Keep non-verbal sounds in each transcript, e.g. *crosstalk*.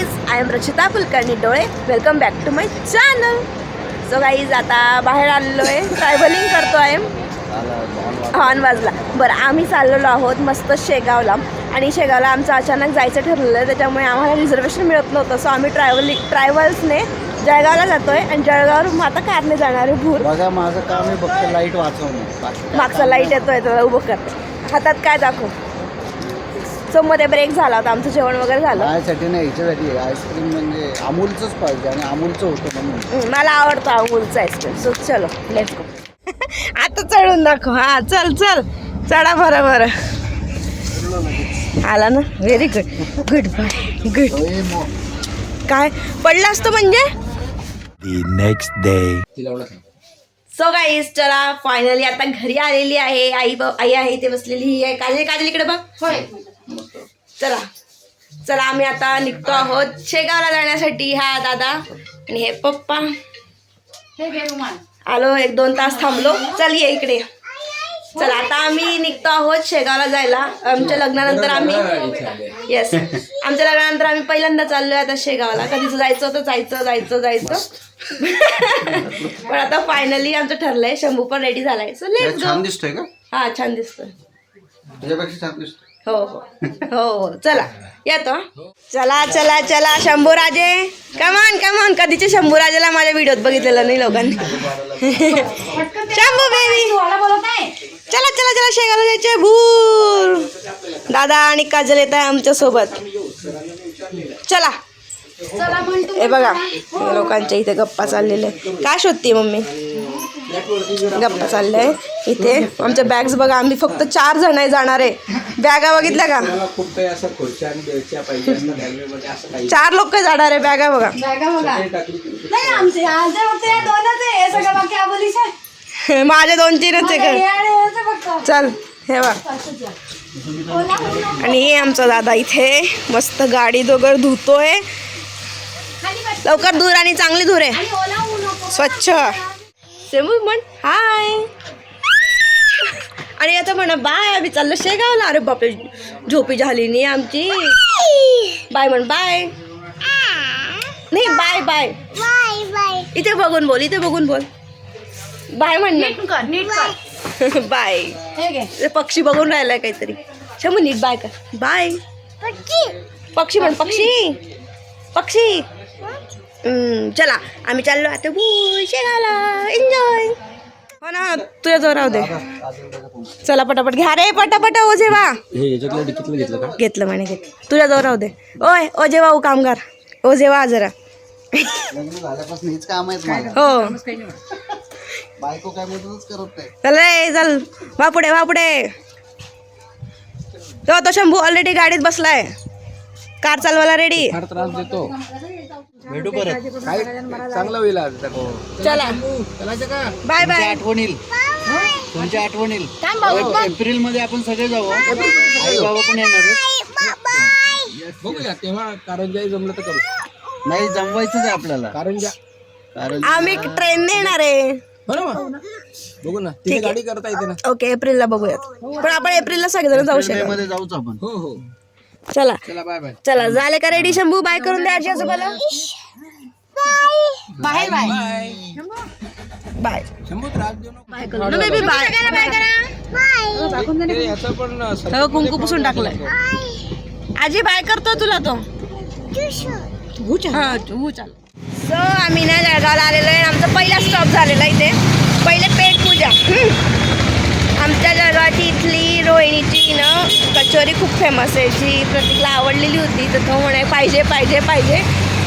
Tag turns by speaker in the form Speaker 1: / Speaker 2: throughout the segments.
Speaker 1: Guys I am Rachita Kulkarni डोळे welcome back to my channel so guys आता बाहेर आलेलो आहे ट्रॅव्हलिंग करतो आहे हॉर्न वाजला. बरं आम्ही चाललेलो आहोत मस्त शेगावला. आणि शेगावला आमचं अचानक जायचं ठरलेलं आहे त्याच्यामुळे आम्हाला रिझर्वेशन मिळत नव्हतं. सो आम्ही ट्रॅव्हलिंग ट्रॅव्हल्सने जळगावला जातोय आणि जळगाववरून मग आता कारने जाणार आहे भूर.
Speaker 2: बघा माझं काम आहे फक्त लाइट वाचवणं.
Speaker 1: मागचा
Speaker 2: लाइट.
Speaker 1: येतोय त्याला उभं करते हातात काय दाखव? सो मध्ये ब्रेक झाला होता. आमचं जेवण वगैरे झालं.
Speaker 2: माझ्यासाठी नाही याच्यासाठी आईस्क्रीम म्हणजे अमूलचंच पाहिजे आणि अमूलचं होतं म्हणून.
Speaker 1: मला आवडतो अमूलचा आईस्क्रीम सो चलो लेट्स गो *laughs* आता चढून दाखव. हा चल चल. चढा बरं बरं. आला ना? Very good good bye good काय? पडलं असतं म्हणजे?
Speaker 3: The next day.
Speaker 1: So guys चला फायनली आता घरी आलेली आहे. आई ब- आई आहे इथे बसलेली. ही आहे. काजल काजल इकडे बघ. चला. चला आम्ही आता निघतो आहोत शेगावला जाण्यासाठी. हा दादा. आणि हे पप्पा. आलो एक दोन तास थांबलो. चल ये इकडे. चला आता आम्ही निघतो आहोत शेगावला जायला. आमच्या लग्नानंतर आम्ही येस आमच्या लग्नानंतर आम्ही पहिल्यांदा चाललोय आता शेगावला. कधीच जायचं होतं जायचं जायचं जायचं. पण आता फायनली आमचं ठरलंय. शंभू पण रेडी झालाय. सो
Speaker 2: हे
Speaker 1: गो
Speaker 2: दिसतोय का?
Speaker 1: हा छान दिसतोय.
Speaker 2: तुझ्यापेक्षा छान दिसतोय.
Speaker 1: हो हो. हो हो. चला. येतो. चला चला चला. शंभूराजे. कमान कमान कधीच्या शंभूराजेला माझ्या व्हिडिओत बघितलेलं नाही लोकांनी. *laughs* शंभू बेबी चला चला चला. शेगावला जायचे भूर. दादा आणि काजल येत आहे आमच्यासोबत. चला. हे बघा. लोकांच्या इथे गप्पा चाललेले काय शोधते मम्मी? गप्पा चाललंय. इथे आमच्या बॅग्स बघा आम्ही फक्त चार जण आहे जाणार आहे. बॅगा बघितल्या का? चार लोक जाणार आहे बॅगा बघा. *laughs* माझे दोन तीनच आहे चल हे बघ. आणि हे आमचा दादा इथे मस्त गाडी दोघं धुतोय. लवकर धूर आणि चांगली धूर आहे. स्वच्छ. सेमू म्हण हाय आणि आता म्हणा बाय आम्ही चाललो शेगावला. अरे बापरे झोपी झाली नाही आमची. बाय म्हण बाय नाही बाय बाय इथे बघून बोल इथे बघून बोल. बाय म्हण
Speaker 4: नीट कर नीट कर. *laughs*
Speaker 1: ना बाय
Speaker 4: हे
Speaker 1: पक्षी बघून राहिलाय काहीतरी. शमू नीट बाय का बाय पक्षी म्हण पक्षी. पक्षी. चला आम्ही चाललो आता. भू शेगावला. एन्जॉय हो ना तुझ्या जवळ राहू दे. चला पटापट घ्या. रे पटापट ओ जेवा.
Speaker 5: घेतलं
Speaker 1: म्हणे घेतलं. तुझ्या जवळ राहू दे. ओय ओ जेवा ओ कामगार. ओ जेवा जरा. हो.
Speaker 2: बायको काय मदतच करत नाही
Speaker 1: चल रे चल. वा पुढे वा पुढे. तो तो शंभू ऑलरेडी गाडीत बसलाय. कार चालवायला रेडी
Speaker 5: फार त्रास देतो. भेटू परत. काय चांगलं होईल आज. हो
Speaker 1: चला.
Speaker 5: चलायचं का
Speaker 1: बाय बाय.
Speaker 2: आठवण येईल. तुमची आठवण येईल. एप्रिलमध्ये आपण सगळे जाऊ हं. आई बाबा पण येणार.
Speaker 5: बघूया तेव्हा कारंजा जमलं तर करू.
Speaker 2: नाही जमवायचंच आहे आपल्याला.
Speaker 5: कारंजा
Speaker 2: कारण
Speaker 1: आम्ही ट्रेनने येणार आहे.
Speaker 5: बरोबर. बघू ना. तिथे गाडी करता येते ना.
Speaker 1: ओके एप्रिलला बघूयात. पण आपण एप्रिलला सगळेजण जाऊ शकतो
Speaker 2: मध्ये जाऊच आपण.
Speaker 5: हो हो.
Speaker 1: चला.
Speaker 5: चला बाय बाय
Speaker 1: चला झाले का रेडी शंभू बाय करून द्या आजी आजोबाला.
Speaker 4: बाहेर बाहेर
Speaker 1: बाय
Speaker 5: शंभू त्रास देऊ नको.
Speaker 1: ना बेबी बाय
Speaker 5: ते याचं पण
Speaker 1: हो कुंकू पुसून टाकलंय. आजी बाय करतो तुला तो. हा तू चाल. सो आम्ही ना जळगावला आलेलो आहे. आमचा पहिला स्टॉप झालेला इथे. पहिले पेट पूजा. हम्म. कचोरी खूप फेमस आहे. जी प्रतीकला आवडलेली होती तर तो म्हणे पाहिजे पाहिजे पाहिजे.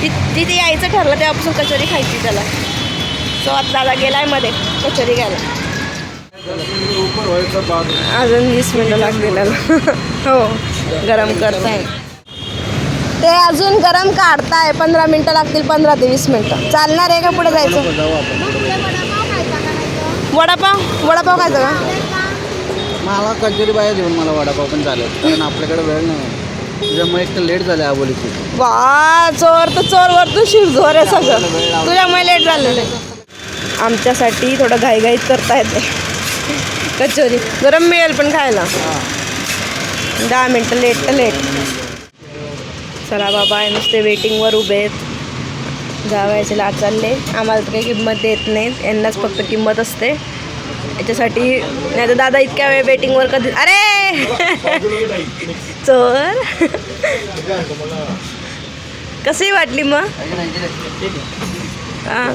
Speaker 1: ति तिथे यायचं ठरलं तेव्हापासून कचोरी खायची त्याला. सो आता दादा गेलायमध्ये कचोरी घ्यायला. अजून वीस मिनटं लागलेलं *laughs* हो गरम करताय. ते अजून गरम काढताय पंधरा मिनटं लागतील पंधरा ते वीस मिनटं. चालणार आहे का पुढे जायचं? वडापाव? वडापाव खायचं का?
Speaker 2: मला कचोरी बाहेर घेऊन मला वडापाव पण चालेल कारण आपल्याकडे वेळ नाही तुझ्यामुळे एक तर लेट झालं आबोलीची.
Speaker 1: वा चोर तर चोर वर तू शिरजोर आहे सगळं. तुझ्यामुळे लेट झालेलं आहे. आमच्यासाठी थोडं घाईघाईत करता येते. कचोरी. गरम मिळेल पण खायला. दहा मिनटं लेट तर लेट चला बाबा हे नुसते वेटिंगवर उभे आहेत. जावायचे लाट चालले आम्हाला तर काही किंमत देत नाहीत. यांनाच फक्त किंमत असते. याच्यासाठी नाही तर दादा इतक्या वेळ वेटिंगवर कधी अरे! *laughs* चोर. *laughs* कशी वाटली मग? हां.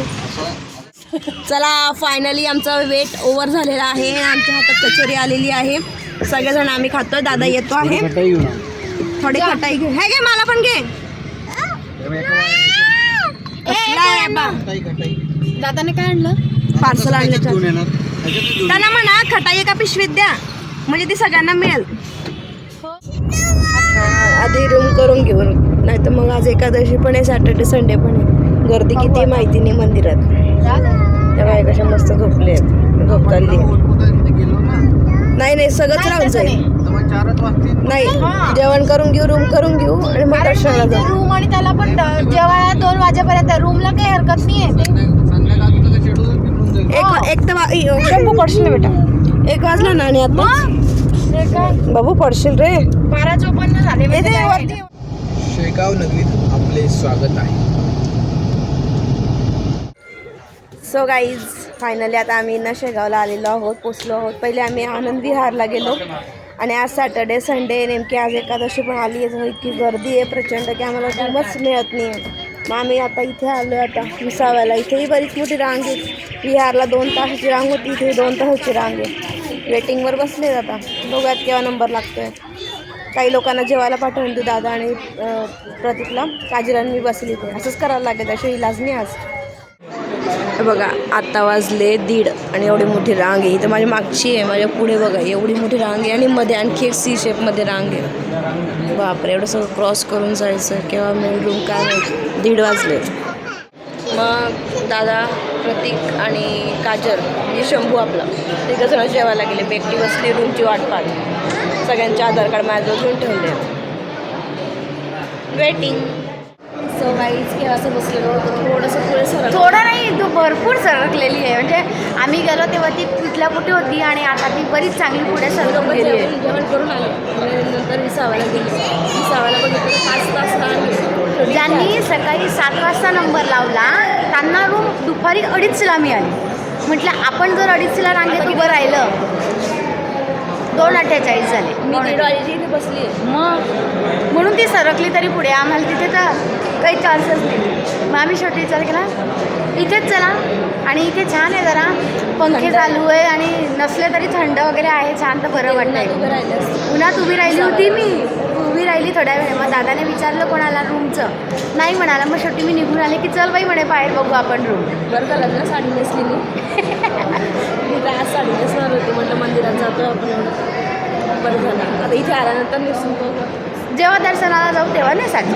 Speaker 1: चला फायनली आमचा वेट ओव्हर झालेला आहे आमच्या हातात कचोरी आलेली आहे. सगळेजण आम्ही खातो दादा येतो आहे. थोडी खटाई घे. हे घे मला पण घे?
Speaker 4: दादाने काय आणलं?
Speaker 1: पार्सल आणलं
Speaker 2: घेऊन घेऊन
Speaker 1: त्यांना म्हणा खटाई एका पिशवीत द्या. म्हणजे ती सगळ्यांना मिळेल. आधी रूम करून घेऊ नाही तर मग आज एकादशी पण आहे सॅटर्डे संडे पण आहे. गर्दी किती आहे माहिती नाही मंदिरात. त्या बाय कशा मस्त झोपले आहेत. झोप चालली आहे. नाही नाही सगळंच राहून जाईल. नाही जेवण करून घेऊ रूम करून घेऊ आणि मग दर्शनाला जाऊ.
Speaker 4: रूम आणि त्याला पण जेवायला दोन वाजेपर्यंत रूमला काही हरकत नाहीये.
Speaker 2: संध्याकाळचं तर शेड्यूल बिघडून जाईल
Speaker 1: एक एक तर शंभू पडशील बेटा. एक वाजला ना आणि आता बाबू पडशील रे.
Speaker 4: बारा चोपन्न झाले?
Speaker 1: वरती.
Speaker 5: शेगाव नगरीत आपले स्वागत आहे.
Speaker 1: सो गाईज फायनली आता आम्ही ना शेगावला आलेलो आहोत पोचलो आहोत. पहिले आम्ही आनंद विहारला गेलो. आणि आज सॅटर्डे संडे नेमकी आज एकादशी पण आली आहे. इतकी गर्दी आहे प्रचंड की आम्हाला रूमच मिळत नाही आहे. मग आम्ही आता इथे आलो आता विसाव्याला इथेही बरीच मोठी रांग आहे विहारला दोन तासाची रांग होती इथे दोन तासाची रांग आहे. वेटिंगवर बसले आता. बघूयात केव्हा नंबर लागतो आहे काही लोकांना जेवायला पाठवून देऊ दादा आणि प्रतीकला. काजीरान मी बसली ते असंच करायला लागेल. त्याशिवाय इलाज नाही आज. बघा आत्ता वाजले दीड आणि एवढी मोठी रांग आहे. इथं माझ्या मागची आहे माझ्या पुढे बघा एवढी मोठी रांग आहे आणि मध्ये आणखी एक सी शेपमध्ये रांग आहे. बापरे एवढं सगळं क्रॉस करून जायचं केव्हा मेन रूम काय माहिती. दीड वाजले. मग दादा प्रतीक आणि काजल म्हणजे शंभू आपला. ते जण जेवायला गेले. बेकटी बसली रूमची वाट पाहत. सगळ्यांचे आधार कार्ड माझ्याजवळ ठेवले. वेटिंग सो वाईज केव्हाचं बसलेलो होतो? थोडंसं पुढे
Speaker 4: थोडं नाही सरकलेली आहे. म्हणजे आम्ही गेलो तेव्हा ती कुठल्या कुठे होती आणि आता ती बरीच चांगली पुढे सरकून गेली आहे.
Speaker 1: जेवण करून आले. नंतर विसावाला गेले. विसावाला बघितलं पाच तास
Speaker 4: ज्यांनी सकाळी सात वाजता नंबर लावला त्यांना रूम दुपारी अडीचला मिळाली. म्हटलं आपण जर अडीचला रांगेत उभं राहिलं दोन अठ्ठेचाळीस झाले.
Speaker 1: मी इथे बसली
Speaker 4: मग? म्हणून ती सरकली तरी पुढे. आम्हाला तिथे तर काही चान्सच नाही. मग आम्ही शेवटी विचार केला इथेच चला आणि इथे छान आहे जरा. पंखे चालू आहे आणि नसले तरी थंड वगैरे आहे छान तर बरं
Speaker 1: असते.
Speaker 4: उन्हात उभी राहिली होती मी. राहिली थोड्या वेळ. मग दादाने विचारलं कोणाला रूमचं नाही म्हणाला. मग शेवटी मी निघून आले की चल बाई म्हणे बाहेर बघू आपण रूम
Speaker 1: बरं झालं ना साडी नेसली मी मी काय आज साडी नेसणार होती. म्हटलं मंदिरात जातो आपण. एवढं बरं झालं. आता इथे आल्यानंतर नेसून बघू
Speaker 4: जेव्हा दर्शनाला जाऊ तेव्हा नाही साठी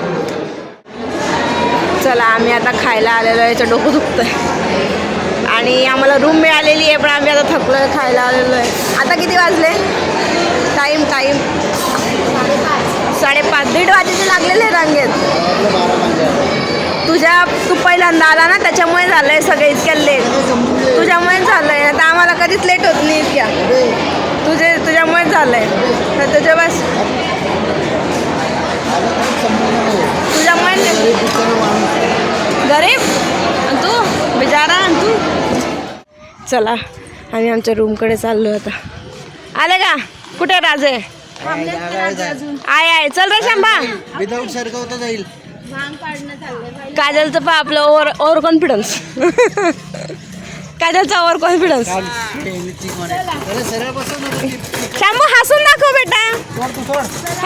Speaker 1: चला आम्ही आता खायला आलेलो आहे. याचं डोकं दुखतं आणि आम्हाला रूम मिळालेली आहे पण आम्ही आता थकलो आहे खायला आलेलो आहे. आता किती वाजले? टाईम दीड वाजेचे लागलेले रांगेत. तुझ्या तू पहिल्यांदा आला ना त्याच्यामुळे झालं आहे इतक्या लेट तुझ्यामुळेच झालं आहे आता आम्हाला कधीच लेट होत नाही इतक्या. तुझे तुझ्यामुळेच झालं आहे तर तुझ्या बस तुझ्यामुळे गरीब. आणि तू? बिचारा आण तू? चला आम्ही आमच्या रूमकडे चाललो आता. आले का? कुठे राजे? आय आय चल रे शंभा.
Speaker 2: विदाऊट सरकवता जाईल.
Speaker 1: काजलचं पा आपलं ओव्हर ओव्हर कॉन्फिडन्स काजलचा ओव्हर कॉन्फिडन्स
Speaker 2: अरे सरळ बसव ना
Speaker 1: शंभू हसून दाखव बेटा.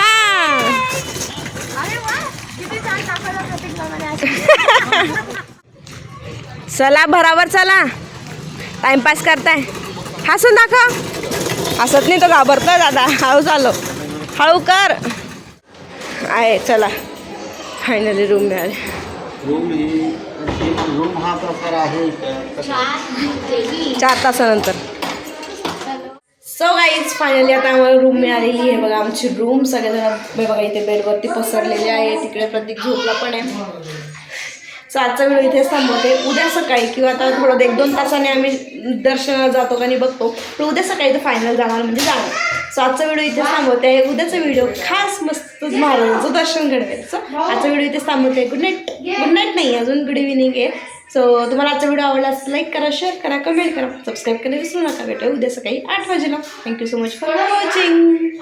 Speaker 1: हा. चला बराबर चला. टाइमपास करताय. हसून दाखव. हसत नाही तो घाबरतोय दादा. हळू चालो हळू कर. आहे चला. फायनली रूम मिळाले. चार तासानंतर. सो गाईज फायनली आता आम्हाला रूम मिळालेली आहे. बघा आमची रूम सगळेजण बघा इथे बेडवरती पसरलेले आहे तिकडे प्रत्येक झोपला पण आहे. सो आजचा व्हिडिओ इथेच थांबवते. उद्या सकाळी किंवा आता थोडं एक दोन तासाने आम्ही दर्शनाला जातो आणि बघतो. पण उद्या सकाळी तर फायनल जाणार म्हणजे जाणार. सो आजचा व्हिडिओ इथे थांबवते. आहे उद्याचा व्हिडिओ खास मस्त महाराजांचं दर्शन घडवेल. सो आजचा व्हिडिओ इथे थांबवते. गुड नाईट गुड नाईट नाही अजून गुड इव्हिनिंग आहे. सो तुम्हाला आजचा व्हिडिओ आवडला असं लाईक करा शेअर करा कमेंट करा. सबस्क्राईब करायला विसरू नका. भेटूया उद्या सकाळी आठ वाजेला. Thank you so much for watching